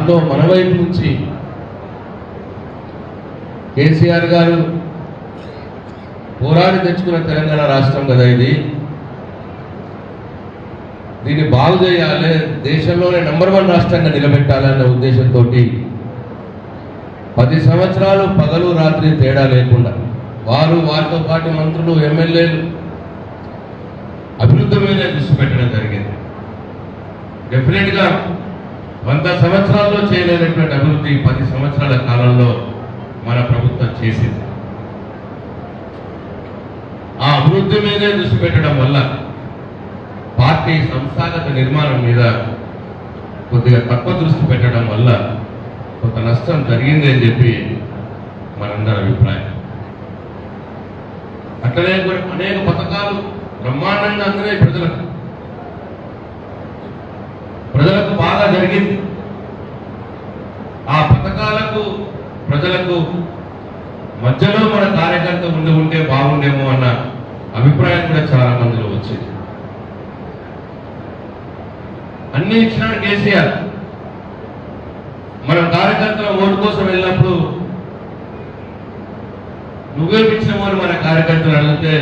దాంట్లో మన వైపు నుంచి కేసీఆర్ గారు పోరాడి తెచ్చుకున్న తెలంగాణ రాష్ట్రం కదా ఇది. దీన్ని బాగు చేయాలి దేశంలోనే నెంబర్ వన్ రాష్ట్రంగా నిలబెట్టాలన్న ఉద్దేశంతో పది సంవత్సరాలు పగలు రాత్రి తేడా లేకుండా వారు వారితో పాటు మంత్రులు ఎమ్మెల్యేలు అభివృద్ధి మీద దృష్టి పెట్టడం జరిగింది. డెఫినెట్గా వంద సంవత్సరాల్లో చేయలేనటువంటి అభివృద్ధి పది సంవత్సరాల కాలంలో మన ప్రభుత్వం చేసింది. ఆ అభివృద్ధి మీదే దృష్టి పెట్టడం వల్ల పార్టీ సంస్థాగత నిర్మాణం మీద కొద్దిగా తక్కువ దృష్టి పెట్టడం వల్ల కొంత నష్టం జరిగింది అని చెప్పి మనందరి అభిప్రాయం. అట్లనే అనేక పథకాలు బ్రహ్మాండంగా అందరే ప్రజలకు. ప్రజలకు బాగా జరిగింది. ఆ పథకాలకు ప్రజలకు మధ్యలో మన కార్యకర్త ఉండి ఉంటే బాగుండేమో అన్న అభిప్రాయం కూడా చాలా మందిలో వచ్చింది. అన్ని ఇచ్చినాడు కేసీఆర్. మనం కార్యకర్తల ఓటు కోసం వెళ్ళినప్పుడు నువ్వే అని మన కార్యకర్తలు అడిగితే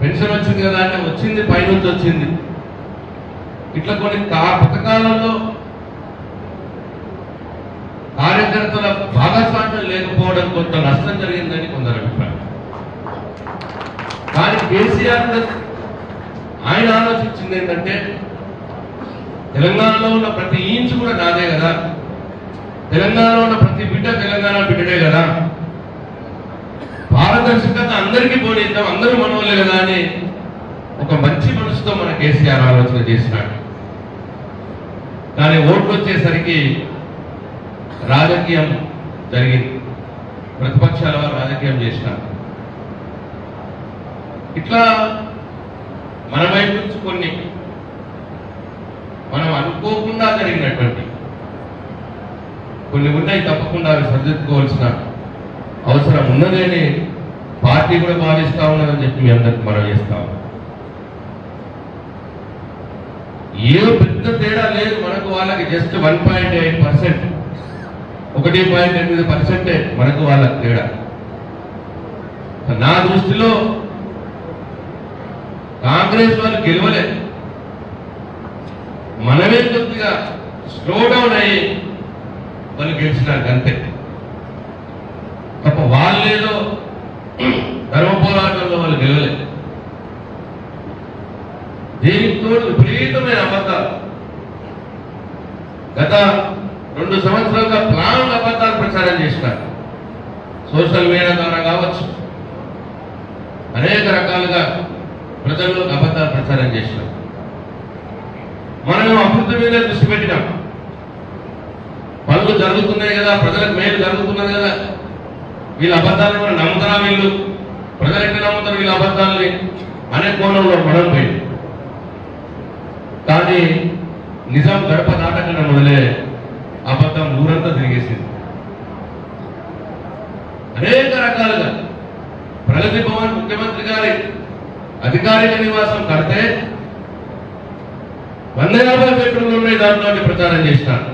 పెన్షన్ వచ్చింది కదా అంటే వచ్చింది పైనుంచి వచ్చింది. ఇట్లా కొన్ని పథకాలలో కార్యకర్తల భాగస్వామ్యం లేకపోవడం కొంత నష్టం జరిగిందని కొందరు అభిప్రాయం. కానీ కేసీఆర్ ఆయన ఆలోచించింది ఏంటంటే తెలంగాణలో ఉన్న ప్రతి ఇంచు కూడా నాదే కదా. తెలంగాణలో ఉన్న ప్రతి బిడ్డ తెలంగాణ బిడ్డడే కదా. పారదర్శకత అందరికీ పోనీద్దాం అందరూ మనవలే కదా అని ఒక మంచి మనసుతో మన కేసీఆర్ ఆలోచన చేసినాడు. కానీ ఓట్లు వచ్చేసరికి రాజకీయం జరిగింది. ప్రతిపక్షాల వారు రాజకీయం చేసినారు. ఇట్లా మన వైపు నుంచి కొన్ని మనం అనుకోకుండా జరిగినటువంటి కొన్ని ఉన్నాయి తప్పకుండా అవి సరిదిద్దుకోవాల్సిన అవసరం ఉన్నదని పార్టీ కూడా భావిస్తా ఉన్నదని చెప్పి మీ అందరికి మనం చేస్తాము ఏ పెద్ద తేడా లేదు మనకు వాళ్ళకి just one point eight percent ఒకటి పాయింట్ ఎనిమిది పర్సెంటే మనకు వాళ్ళకి తేడా. నా దృష్టిలో కాంగ్రెస్ వాళ్ళు గెలవలేదు మనమే కొద్దిగా స్లో డౌన్ అయ్యి వాళ్ళు గెలిచినారు అంతే. తప్ప వాళ్ళేదో ధర్మ పోరాటంలో వాళ్ళు గెలవలేదు దీనికి తోడు విపరీతమైన అబద్ధాలు. గత రెండు సంవత్సరాలుగా ప్లాన్ అబద్ధాలు ప్రచారం చేసినారు సోషల్ మీడియా ద్వారా కావచ్చు. అనేక రకాలుగా ప్రజల్లో అబద్ధాలు ప్రచారం చేసినారు మనం అభివృద్ధి మీద దృష్టి పెట్టినాం. పనులు జరుగుతున్నాయి కదా ప్రజలకు మేలు జరుగుతున్నది కదా. వీళ్ళ అబద్ధాలను మనం నమ్ముతారా వీళ్ళు. ప్రజలు ఎట్లా నమ్ముతారు వీళ్ళ అబద్ధాలని? అనే కోణంలో మనం పోయింది కానీ నిజాం గడప దాటకుండా మొదలే అబద్ధం ఊరంతా తిరిగేసింది. అనేక రకాలుగా ప్రగతి భవన్ ముఖ్యమంత్రి గారి అధికారిక నివాసం కడితే వంద యాభై బెడ్రూమ్లు ఉన్నాయి దాంట్లో ప్రచారం చేసినారు.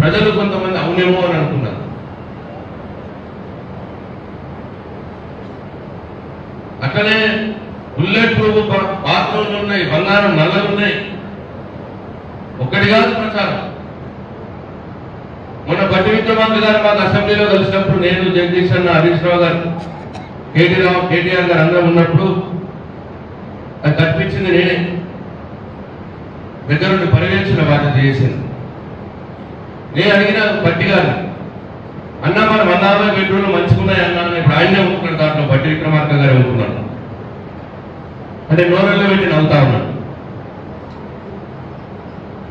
ప్రజలు కొంతమంది అవునేమో అని అనుకున్నారు. అట్లనే బుల్లెట్ ప్రూఫ్ బాత్రూమ్లు ఉన్నాయి బంగారం నల్లలు ఉన్నాయి. ఒక్కటి కాదు ప్రచారం. మొన్న బట్టి విక్రమార్క గారు మాకు అసెంబ్లీలో కలిసినప్పుడు నేను జగదీష్ అన్న హరీష్ రావు గారు కేటీ రావు కేటీఆర్ గారు అందరూ ఉన్నప్పుడు అది కనిపించింది నేనే. దగ్గరుండి పర్యవేక్షణ బాధ్యత చేసింది నేను అడిగిన బట్టి గారు అన్న మనం వంద బెడ్రూమ్లు మంచుకున్నాయి అన్నాను ఇప్పుడు ఆయనే ఉంటున్నాడు దాంట్లో బట్టి విక్రమార్క గారే ఉంటున్నాడు అంటే నోరెల్లో పెట్టి నవ్వుతా ఉన్నాడు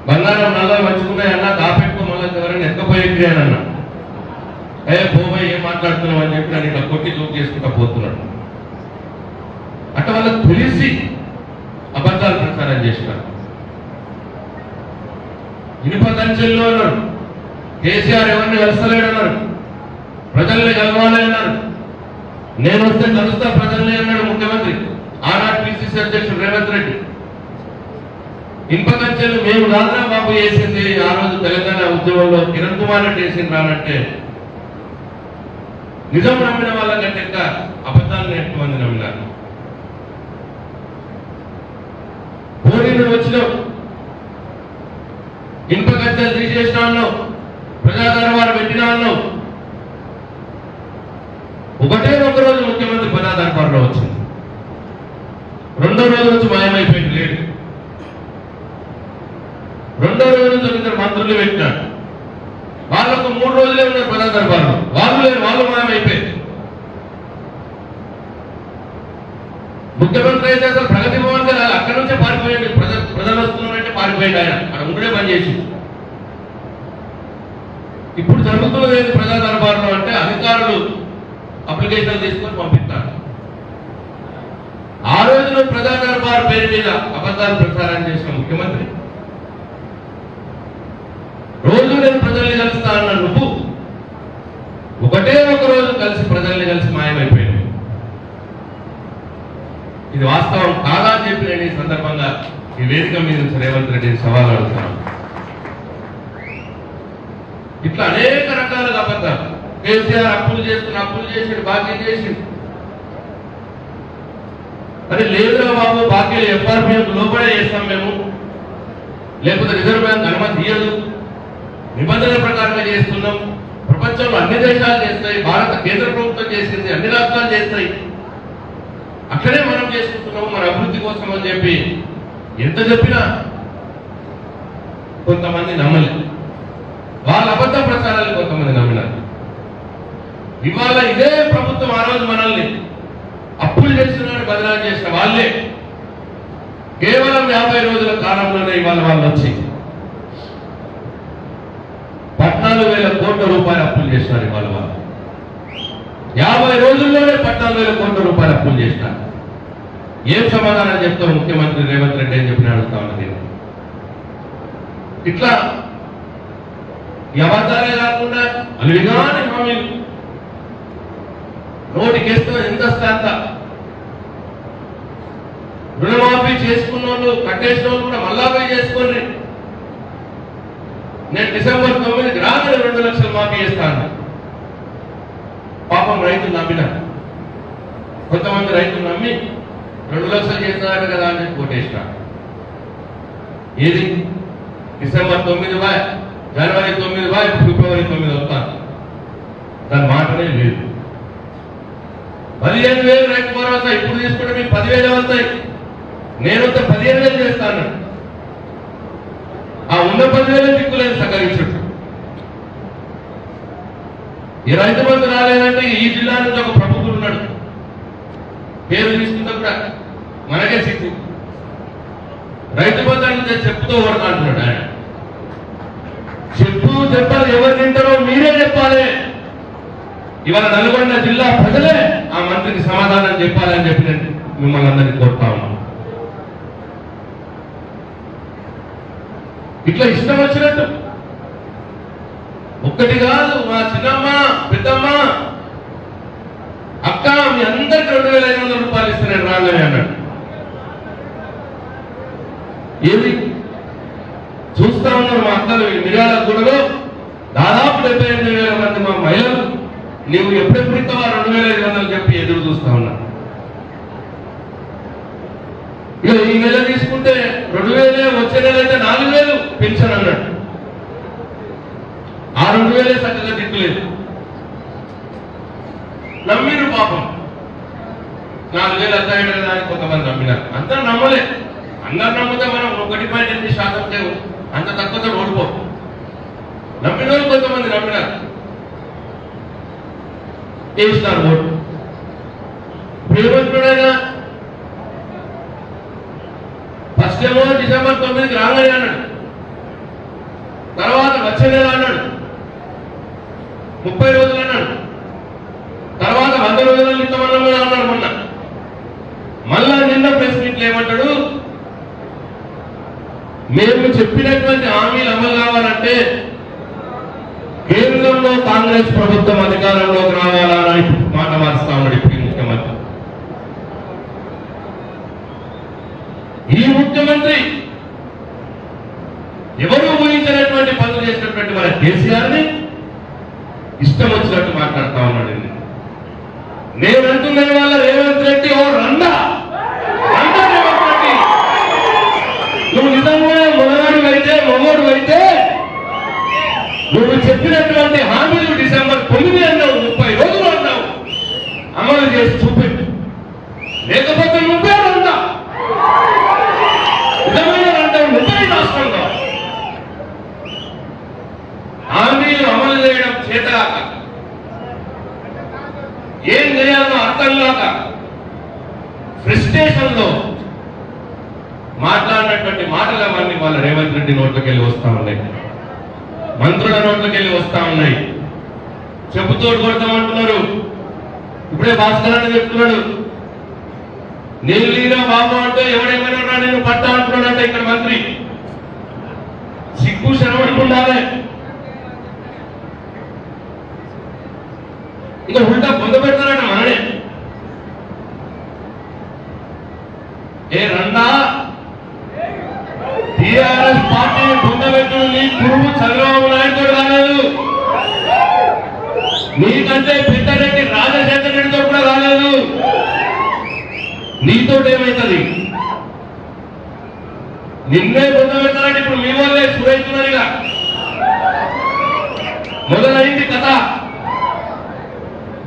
బంగారం నల్ల మంచుకున్నాయి దాపెట్టుకో మళ్ళీ ఎవరైనా ఎక్కపోయేది అని అన్నా. ఏ పోబోయ్ ఏం మాట్లాడుతున్నావు అని చెప్పి నన్ను ఇట్లా కొట్టి జోక్ చేసుకుంటా పోతున్నాడు. అట్ట వాళ్ళకి తెలిసి అబద్ధాలు ప్రచారం చేసినారు ఇనుప దంచెల్లో అన్నారు కేసీఆర్ ఎవరిని కలుస్తలేడు అన్నారు ప్రజల్ని కలవాలి అన్నారు నేను వస్తే కలుస్తా ప్రజల్ని అన్నాడు ముఖ్యమంత్రి. ఆనాడు పిసిసి అధ్యక్షుడు రేవంత్ రెడ్డి. ఇనుప మేము రాజా బాబు చేసింది ఆ రోజు తెలంగాణ ఉద్యమంలో కిరణ్ కుమార్ రెడ్డి వేసింది రానంటే నిజం నమ్మిన వాళ్ళకంటే ఇంకా అబద్ధాలను ఎక్కువ మంది నమ్మినారు. పోనీ వచ్చినాం వచ్చినావు. ఇనుప కంచెలు తీసేసిన అన్నావు. ప్రజాదరబారు పెట్టిన అన్నావు. ఒకటే ఒకరోజు ముఖ్యమంత్రి ప్రజాదరబారులో వచ్చింది. రోజు మాయమైపోయింది లేడు. రెండో రోజు ఇద్దరు మంత్రులు పెట్టినాడు. వాళ్ళకు మూడు రోజులే ఉన్నారు ప్రజా దర్బార్లో. వాళ్ళు లేరు వాళ్ళు మాయమైపోయింది. ముఖ్యమంత్రి అయితే అసలు ప్రగతి భవన్ కదా అక్కడి నుంచే పారిపోయాడు. ప్రజ ప్రజలు వస్తున్నారంటే పారిపోయాడు ఆయన. అక్కడ ఉండే పనిచేసి ఇప్పుడు జరుగుతున్నది ఏంటి ప్రజా దర్బార్లో అంటే అధికారులు అప్లికేషన్ తీసుకొని పంపిస్తారు. ప్రజా దర్బార్ పేరు మీద అబద్ధాలు ప్రచారం చేసిన ముఖ్యమంత్రి. రోజు నేను ప్రజల్ని కలుస్తా అన్న నువ్వు. ఒకటే ఒక రోజు కలిసి ప్రజల్ని కలిసి మాయమైపోయింది ఇది వాస్తవం కాదా అని చెప్పి నేను ఈ సందర్భంగా ఈ వేదిక మీద రేవంత్ రెడ్డి సవాల్ అడుగుతాను ఇట్లా అనేక రకాలుగా అబద్ధాలు. కేసీఆర్ అప్పులు చేస్తున్న అప్పులు చేసి బాకీ చేసి మరి లేదురా బాబు బాకీలు ఎఫ్ఆర్పిఎఫ్ లోపలే చేస్తాం మేము. లేకపోతే రిజర్వ్ బ్యాంక్ అనుమతి ఇయ్యదు. నిబంధనల ప్రకారంగా చేస్తున్నాం. ప్రపంచంలో అన్ని దేశాలు చేస్తాయి. భారత కేంద్ర ప్రభుత్వం చేసింది అన్ని రాష్ట్రాలు చేస్తాయి. అక్కడే మనం చేసుకుంటున్నాము మన అభివృద్ధి కోసం అని చెప్పి ఎంత చెప్పినా కొంతమంది నమ్మలేదు వాళ్ళ అబద్ధ ప్రచారాలు కొంతమంది నమ్మినారు. ఇవాళ ఇదే ప్రభుత్వం ఆ రోజు మనల్ని అప్పులు చేస్తున్నారని బదనాలు చేసిన వాళ్ళే కేవలం యాభై రోజుల కాలంలోనే ఇవాళ వాళ్ళు వచ్చి పద్నాలుగు వేల కోట్ల రూపాయలు అప్పులు చేసినారు ఇవాళ వాళ్ళు. యాభై రోజుల్లోనే పద్నాలుగు వేల కోట్ల రూపాయలు అప్పులు చేసినారు ఏం సమాధానం చెప్తాం ముఖ్యమంత్రి రేవంత్ రెడ్డి అని చెప్పిన అడుగుతా ఉన్నా నేను. ఇట్లా ఈ అబద్ధాలే కాకుండా అలివిగాని హామీలు. నోటికేస్తే ఎంత వస్తే అంత రుణమాఫీ చేసుకున్న వాళ్ళు కట్టేసిన వాళ్ళు కూడా మళ్ళా పోయి చేసుకోండి. నేను డిసెంబర్ తొమ్మిది గ్రామీణ రెండు లక్షలు మాఫీ చేస్తాను. పాపం రైతులు నమ్మినారు కొంతమంది రైతులు నమ్మి రెండు లక్షలు చేస్తున్నారు కదా అని కోటేసిన ఏది? డిసెంబర్ తొమ్మిది బాయ్ జనవరి తొమ్మిది బాయ్ ఫిబ్రవరి తొమ్మిది వస్తాను. దాని మాటనే లేదు. పదిహేను వేలు రైతు భరోసా ఇప్పుడు తీసుకుంటే మీకు పదివేలు అవుతాయి నేను పదిహేను వేలు చేస్తాను. ఆ ఉన్న పదివేలు దిక్కులేదు సహకరించుడు ఈ రైతు మంది రాలేదంటే ఈ జిల్లా నుంచి ఒక ప్రభుత్వం ఉన్నాడు. పేరు తీసుకుంటే కూడా మనకే సిగ్గు. రైతు బంధు చెప్తూ చెప్పుతో అంటున్నాడు ఆయన. చెప్పు చెప్పాలి ఎవరు తింటారో మీరే చెప్పాలి. ఇవాళ నల్గొండ జిల్లా ప్రజలే ఆ మంత్రికి సమాధానం చెప్పాలని చెప్పినట్టు మిమ్మల్ని అందరినీ కోరుతా ఉన్నాను. ఇట్లా ఇష్టం వచ్చినట్టు. ఒక్కటి కాదు మా చిన్నమ్మ పెద్దమ్మ అక్క మీ అందరికి రెండు వేల ఐదు వందల రూపాయలు ఇస్తున్నాను రాగానే అన్నాడు. ఏది చూస్తా ఉన్నారు మా అక్కలు మిర్యాల గూడలో దాదాపు డెబ్బై ఎనిమిది వేల మంది మా మహిళలు నీవు ఎప్పుడెప్పుడు ఇస్తావా రెండు వేల ఐదు వందలు చెప్పి ఎదురు చూస్తా ఉన్నా. ఇక ఈ నెల తీసుకుంటే రెండు వేలే వచ్చే నెల అయితే నాలుగు వేలు పెన్షన్ అన్నాడు ఆ రెండు వేలే చక్కగా దిక్కులేదు నమ్మిరు పాపం. నాలుగు వేలు అర్థమైంది కదా అని కొంతమంది నమ్మినారు. అందరు నమ్మలే. అందరు నమ్మితే మనం ఒకటి పాయింట్ ఎనిమిది శాతం అంత తక్కువతో ఓడిపో. నమ్మిన వాళ్ళు కొంతమంది నమ్మినారు. వేస్తారు ఓటు? ప్రియమంతుడైనా ఫస్ట్ ఏమో డిసెంబర్ తొమ్మిదికి రాగానే అన్నాడు. తర్వాత వచ్చే నెల అన్నాడు. ముప్పై రోజులు అన్నాడు. తర్వాత వంద రోజులు ఇంతమంది అన్నాడు మొన్న. మళ్ళా నిన్న ప్రెస్ మీట్లు ఏమంటాడు? మేము చెప్పినటువంటి హామీలు అమలు కావాలంటే కేంద్రంలో కాంగ్రెస్ ప్రభుత్వం అధికారంలోకి రావాలని మాట మారుస్తా ఉన్నాడు ఇప్పుడు ముఖ్యమంత్రి ఈ ముఖ్యమంత్రి ఎవరు ఊహించినటువంటి పనులు చేసినటువంటి మన కేసీఆర్ని ఇష్టం వచ్చినట్టు మాట్లాడుతా ఉన్నాడు ఈయన. నేను అంటున్నాను వాళ్ళ రేవంత్ రెడ్డి ఓ రండా నువ్వు నిజంగా మొదలాడు అయితే మొగోడు అయితే నువ్వు చెప్పిన చేసి చూపెట్టు లేకపోతే నువ్వే రండా. నిజమైన రండా నువ్వే రాష్ట్రంలో హామీలు అమలు చేయడం చేతగాక. ఏం చేయాలో అర్థం కాక ఫ్రస్ట్రేషన్లో మాట్లాడినటువంటి మాటలు అవన్నీ వాళ్ళ రేవంత్ రెడ్డి నోట్లకి వెళ్ళి వస్తా ఉన్నాయి. మంత్రుల నోట్లకి వెళ్ళి వస్తా ఉన్నాయి. చెప్పుతోడు కొడతామంటున్నారు. ఇప్పుడే భాస్కర్ అని చెప్తున్నాడు. నేను లీనా బాబు అంటే ఎవడేమైనా నేను పట్టా అంటున్నాడంటే ఇక్కడ మంత్రి. సిగ్గు శరవడికి ఉండాలి ఇక ఉల్టా పొంద పెడతారట మననే. ఏ రండా? టిఆర్ఎస్ పార్టీని పొందబెట్టుడు నీ గురువు చంద్రబాబు నాయుడు రాలేదు. నీకంటే పెద్దరెడ్డి నీతో ఏమవుతుంది నిన్నే పొందబెట్టాలంటే ఇప్పుడు మీ వాళ్ళే సురైతున్నారు మొదలైంది కథ.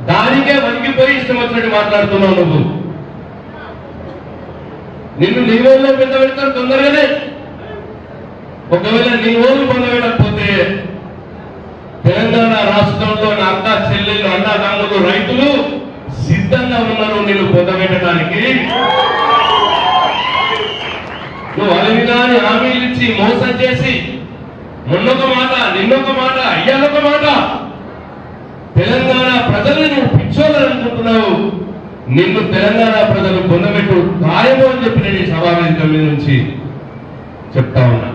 దానికే వణికిపోయి ఇష్టం వచ్చినట్టు మాట్లాడుతున్నావు నువ్వు. నిన్ను నీ ఊళ్ళో పెద్ద పెడతారు తొందరగానే. ఒకవేళ నీ ఊళ్ళు పొందబెట్టకపోతే తెలంగాణ రాష్ట్రంలో నా అక్క చెల్లెళ్ళు అన్నదమ్ములు రైతులు సిద్ధంగా ఉన్నారు నిన్ను నువ్వు అలవిగాని హామీలు ఇచ్చి మోసం చేసి మొన్నొక మాట నిన్నొక మాట అయ్యాలొక మాట తెలంగాణ ప్రజల్ని నువ్వు పిచ్చోళ్ళని అనుకుంటున్నావు. నిన్ను తెలంగాణ ప్రజలు పొందబెట్టు ఖాయము అని చెప్పి నేను ఈ సభావేదిక మీద నుంచి చెప్తా ఉన్నా.